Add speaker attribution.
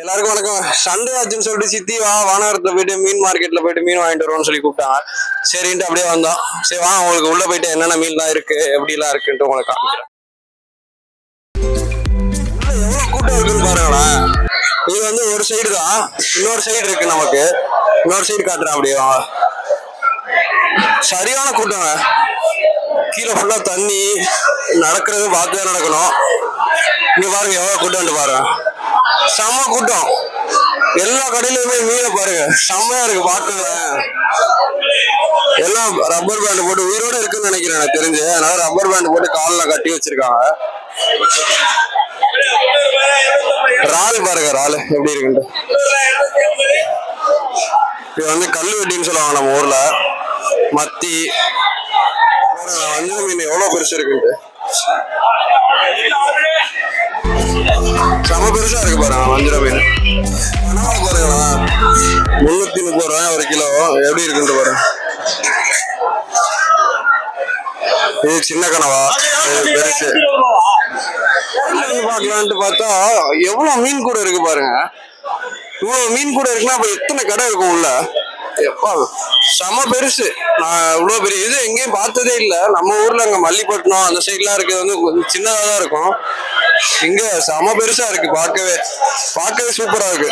Speaker 1: எல்லாருக்கும் வணக்கம். சண்டே ஆச்சுன்னு சொல்லிட்டு சித்தி வா வானகரத்துல போயிட்டு மீன் மார்க்கெட்ல போயிட்டு மீன் வாங்கிட்டு வருவோம்னு சொல்லி கூப்பிட்டாங்க. சரின்ட்டு அப்படியே வந்தோம். சரி வா உங்களுக்கு உள்ள போயிட்டு என்னென்ன மீன்லாம் இருக்கு எப்படிலாம் இருக்குன்ட்டு உங்களுக்கு காமிக்கிறேன். எவ்வளவு கூட்டம் இருக்குன்னு பாருங்களேன். இது வந்து ஒரு சைடு தான். இன்னொரு சைடு இருக்கு நமக்கு. இன்னொரு சைடு காட்டுறேன் அப்படியே சரியான கூட்டங்க. கீழே ஃபுல்லா தண்ணி நடக்கிறது பார்த்து நடக்கணும். இங்க பாருங்க எவ்வளவு கூட்டம் பாருங்க. செம கூட்டம். எல்லா கடையிலுமே மீனை பாருங்க. செம்மையா இருக்கு பாக்குறேன் எல்லாம் ரப்பர் பேண்ட் போட்டு உயிரோட இருக்குன்னு நினைக்கிறேன் எனக்கு தெரிஞ்சு. அதனால ரப்பர் பேண்ட் போட்டு காலில் கட்டி வச்சிருக்காங்க. ரால் பாருங்க ரால். எப்படி இருக்குன்ட்டு. இது வந்து கல்லு வெட்டின்னு சொல்லுவாங்க நம்ம ஊர்ல. மத்தி. பாருங்க, வஞ்சர மீன் எவ்வளவு பெருசு இருக்குன்ட்டு. செம இருக்கு பாருங்க வஞ்சிர மீன் பாருங்களா முன்னூத்தி முப்பது ரூபா ஒரு கிலோ. எப்படி இருக்குன்ட்டு பாருங்க இது சின்ன கனவா? இது பெருசு. மீன் பார்க்கலான்ட்டு பார்த்தா எவ்வளவு மீன் கூட இருக்கு பாருங்க. இவ்வளவு மீன் கூட இருக்குன்னா அப்ப எத்தனை கடை இருக்கும் உள்ள? எப்பா செம பெருசு. நான் இவ்வளோ பெரிய இது எங்கேயும் பார்த்ததே இல்லை. நம்ம ஊர்ல அங்கே மல்லிப்பட்டினம் அந்த சைட்லாம் இருக்கிறது வந்து கொஞ்சம் சின்னதாக தான் இருக்கும். இங்க செம பெருசா இருக்கு பார்க்கவே. பார்க்கவே சூப்பரா இருக்கு.